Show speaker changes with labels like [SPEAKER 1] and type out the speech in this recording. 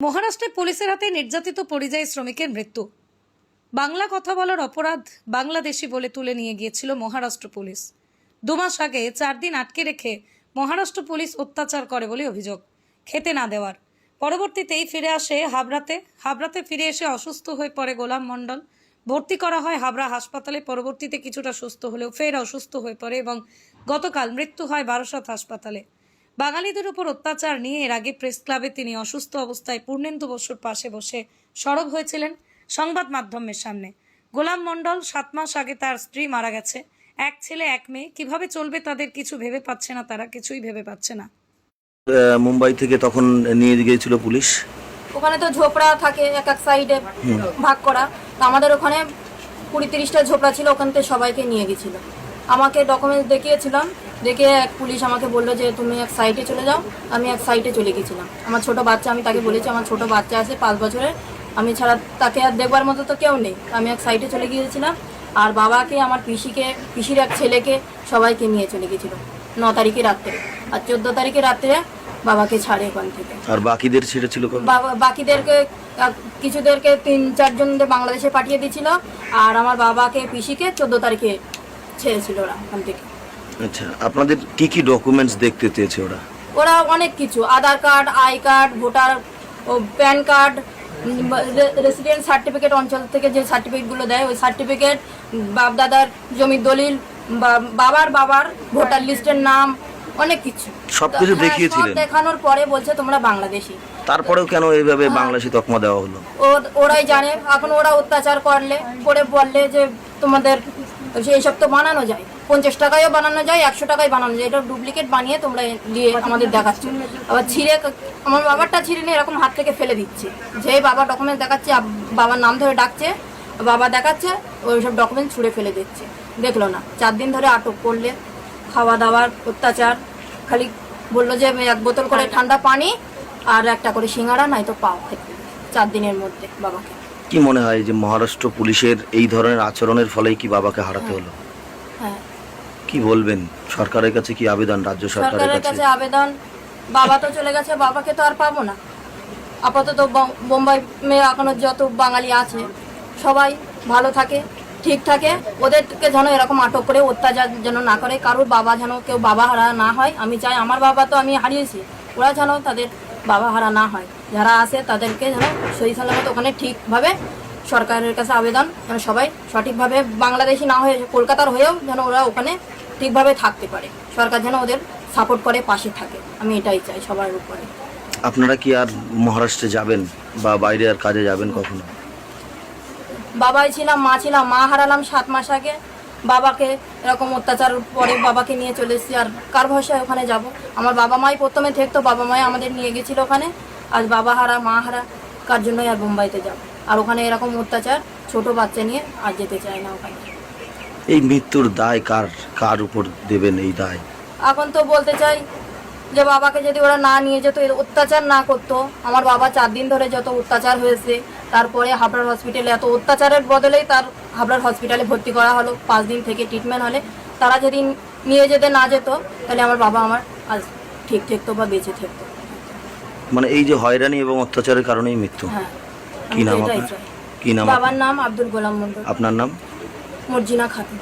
[SPEAKER 1] মহারাষ্ট্রে পুলিশের হাতে নির্যাতিত পরিযায়ী শ্রমিকের মৃত্যু। বাংলা কথা বলার অপরাধ বাংলাদেশি বলে তুলে নিয়ে গিয়েছিল মহারাষ্ট্র পুলিশ। দু মাস আগে চার দিন আটকে রেখে মহারাষ্ট্র পুলিশ অত্যাচার করে বলে অভিযোগ, খেতে না দেওয়ার। পরবর্তীতেই ফিরে আসে হাবড়াতে। হাবড়াতে ফিরে এসে অসুস্থ হয়ে পড়ে গোলাম মণ্ডল। ভর্তি করা হয় হাবড়া হাসপাতালে, পরবর্তীতে কিছুটা সুস্থ হলেও ফের অসুস্থ হয়ে পড়ে এবং গতকাল মৃত্যু হয় বারাসত হাসপাতালে। বাঙালিদের উপর অত্যাচার নিয়ে এর আগে প্রেস ক্লাবে তিনি অসুস্থ অবস্থায় পূর্ণেন্দু বসুর পাশে বসে সরব হয়েছিলেন সংবাদ মাধ্যমের সামনে। গোলাম মণ্ডল সাত মাস আগে তার স্ত্রী মারা গেছে। এক ছেলে এক মেয়ে। কীভাবে চলবে তাদের কিছু ভেবে পাচ্ছে না তারা কিছুই ভেবে পাচ্ছে না।
[SPEAKER 2] মুম্বাই থেকে তখন নিয়ে গিয়েছিল পুলিশ।
[SPEAKER 3] ওখানে তো ঝোপড়া থাকে এক এক সাইডে ভাগ করা। তো আমাদের ওখানে কুড়ি তিরিশটা ঝোপড়া ছিল ওখান থেকে সবাইকে নিয়ে গেছিল। আমাকে ডকুমেন্টস দেখিয়েছিলাম দেখে এক পুলিশ আমাকে বলল যে তুমি এক সাইডে চলে যাও। আমি এক সাইডে চলে গেছিলাম। আমার ছোট বাচ্চা আমি তাকে বলেছি আমার ছোট বাচ্চা আছে পাঁচ বছরের। আমি ছাড়া তাকে আর দেখবার মতো তো কেউ নেই। আমি এক সাইডে চলে গিয়েছিলাম। আর বাবাকে আমার পিসিকে পিসির এক ছেলেকে সবাইকে নিয়ে চলে গেছিল ন তারিখে রাত্রে। আর চোদ্দ তারিখে রাত্রে বাবাকে ছাড়ে ওখান থেকে।
[SPEAKER 2] আর বাকিদের ছেড়েছিল
[SPEAKER 3] বাকিদেরকে কিছুদেরকে তিন চারজনদের বাংলাদেশে পাঠিয়ে দিয়েছিল। আর আমার বাবাকে পিসিকে চোদ্দ তারিখে ছেড়েছিল ওরা ওখান থেকে।
[SPEAKER 2] আচ্ছা আপনাদের কি কি ডকুমেন্টস দেখতে চেয়েছে ওরা?
[SPEAKER 3] ওরা অনেক কিছু Aadhaar card I card voter O PAN card resident certificate অঞ্চল থেকে যে সার্টিফিকেটগুলো দেয় ওই সার্টিফিকেট বাপ দাদার জমির দলিল বা- বাবার বাবার ভোটার লিস্টের নাম অনেক কিছু।
[SPEAKER 2] সবকিছু
[SPEAKER 3] হ্যাঁ,
[SPEAKER 2] দেখিয়েছিলেন?
[SPEAKER 3] দেখানোর পরে বলছে তোমরা বাংলাদেশি।
[SPEAKER 2] তারপরেও কেন এইভাবে বাংলাদেশি তকমা দেওয়া হলো?
[SPEAKER 3] ওরাই জানে এখন ওরা অত্যাচার করলে করে বললে যে তোমাদের সেই সব তো বানানো যায়। পঞ্চাশ টাকায়ও বানানো যায় একশো টাকায় বানানো যায়। এটা ডুপ্লিকেট বানিয়ে তোমরা দিয়ে আমাদের দেখাচ্ছ। আবার ছিঁড়ে আমার বাবারটা ছিঁড়ে নিয়ে এরকম হাত থেকে ফেলে দিচ্ছে। যে বাবা ডকুমেন্ট দেখাচ্ছে বাবার নাম ধরে ডাকছে বাবা দেখাচ্ছে ওই সব ডকুমেন্ট ছুঁড়ে ফেলে দিচ্ছে। দেখল না। চার দিন ধরে আটক করলে খাওয়া দাওয়ার অত্যাচার খালি বলল যে এক বোতল করে ঠান্ডা পানি আর একটা করে সিঙ্গারা নাই তো পাও খেতে চার দিনের মধ্যে বাবাকে।
[SPEAKER 2] কি মনে হয় যে মহারাষ্ট্র পুলিশের এই ধরনের আচরণের ফলেই কি বাবাকে হারাতে হলো?
[SPEAKER 3] হ্যাঁ।
[SPEAKER 2] কি বলবেন? সরকারের কাছে কি আবেদন, রাজ্য সরকারের কাছে?
[SPEAKER 3] আবেদন। বাবা তো চলে গেছে, বাবাকে তো আর পাবো না। আপাতত বোম্বাই এখনও যত বাঙালি আছে, সবাই ভালো থাকে, ঠিক থাকে। ওদেরকে যেন এরকম আটক করে, অত্যাচার যেন না করে, কারোর বাবা যেন কেউ বাবা হারা না হয়। আমি চাই আমার বাবা তো আমি হারিয়েছি, ওরা যেন তাদের বাবা হারা না হয়। যারা আছে তাদেরকে যেন সহি সালামত ওখানে ঠিকভাবে সরকারের কাছে আবেদন, যেন সবাই সঠিকভাবে বাংলাদেশি না হয়ে, কলকাতার হয়েও যেন ওরা ওখানে ঠিকভাবে থাকতে পারে। সরকার যেন ওদের সাপোর্ট করে পাশে থাকে। আমি এটাই চাই সবার উপরে।
[SPEAKER 2] আপনারা কি আর মহারাষ্ট্রে যাবেন বা বাইরে আর কাজে যাবেন কখনো?
[SPEAKER 3] বাবাই ছিলাম মা ছিলাম মা হারালাম সাত মাস আগে। বাবাকে এরকম অত্যাচার পরে বাবাকে নিয়ে চলে এসেছি আর কার ভরসায় ওখানে যাব? আমার বাবা মাই প্রথমে থাকতো বাবা মাই আমাদের নিয়ে গেছিল ওখানে। আজ বাবা হারা মা হারা কার জন্যই আর বোম্বাইতে যাব? আর ওখানে এরকম অত্যাচার ছোট বাচ্চা নিয়ে আর যেতে চায় না ওখানে।
[SPEAKER 2] এই মৃত্যুর দায় কার কার উপর দেবেন এই দায়?
[SPEAKER 3] এখন তো বলতে চাই যে বাবাকে যদি ওরা না নিয়ে যেত অত্যাচার না করতো আমার বাবা চার দিন ধরে যত অত্যাচার হয়েছে তারপরে হাবড়ার হসপিটালে এত অত্যাচারের বদলেই তার হাবড়ার হসপিটালে ভর্তি করা হলো পাঁচ দিন থেকে ট্রিটমেন্ট হলে। তারা যদি নিয়ে যেতে না যেত তাহলে আমার বাবা আমার আজ ঠিক থাকতো বা বেঁচে থাকতো।
[SPEAKER 2] মানে এই যে হয়রানি এবং অত্যাচারের কারণেই মৃত্যু?
[SPEAKER 3] হ্যাঁ
[SPEAKER 2] কি নাম কি নাম
[SPEAKER 3] বাবার নাম আব্দুল গোলাম মন্ডল
[SPEAKER 2] আপনার নাম?
[SPEAKER 3] মর্জিনা খাতুন।